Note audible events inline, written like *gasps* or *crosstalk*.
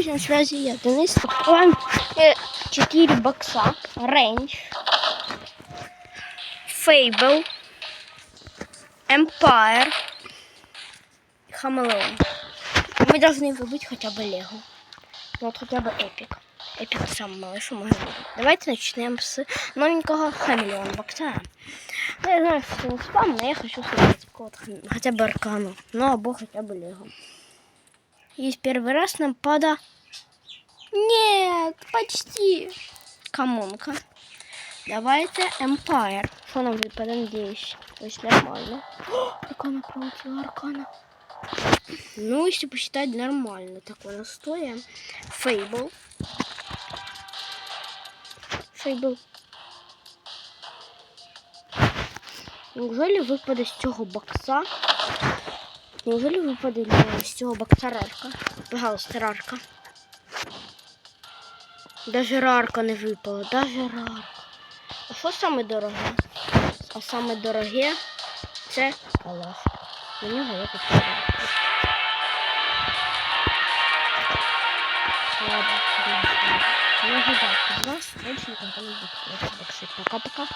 На связи я, Денис. Открываем 4 бокса. Range. Fable. Empire. Хамелеон. Мы должны выбить хотя бы Лего. Ну, вот хотя бы Эпик. Эпик самый малый, что можно выбить. Давайте начнем с новенького Хамелеон бокса. Ну, я знаю, что это не спам, но я хочу выбить какого-то хам- хотя бы Аркану. Ну, або хотя бы Лего. И первый раз нам пада... Нет, почти. Камонка. Давайте Empire. Что нам? Надеюсь. То есть нормально. *gasps* О, Аркана пролетела, Аркана. Ну, если посчитать нормально, такое настоя. Фейбл. Фейбл. Неужели випаде з цього бокса? Неужели випаде з цього бокса рарка? Пожалуйста, рарка. Даже рарка не випала, даже рарка. А що саме дороге? А саме дороге це калаш. На нього я купила. Ладно, Ну ожидайте, у нас не никогда Так що Пока-пока.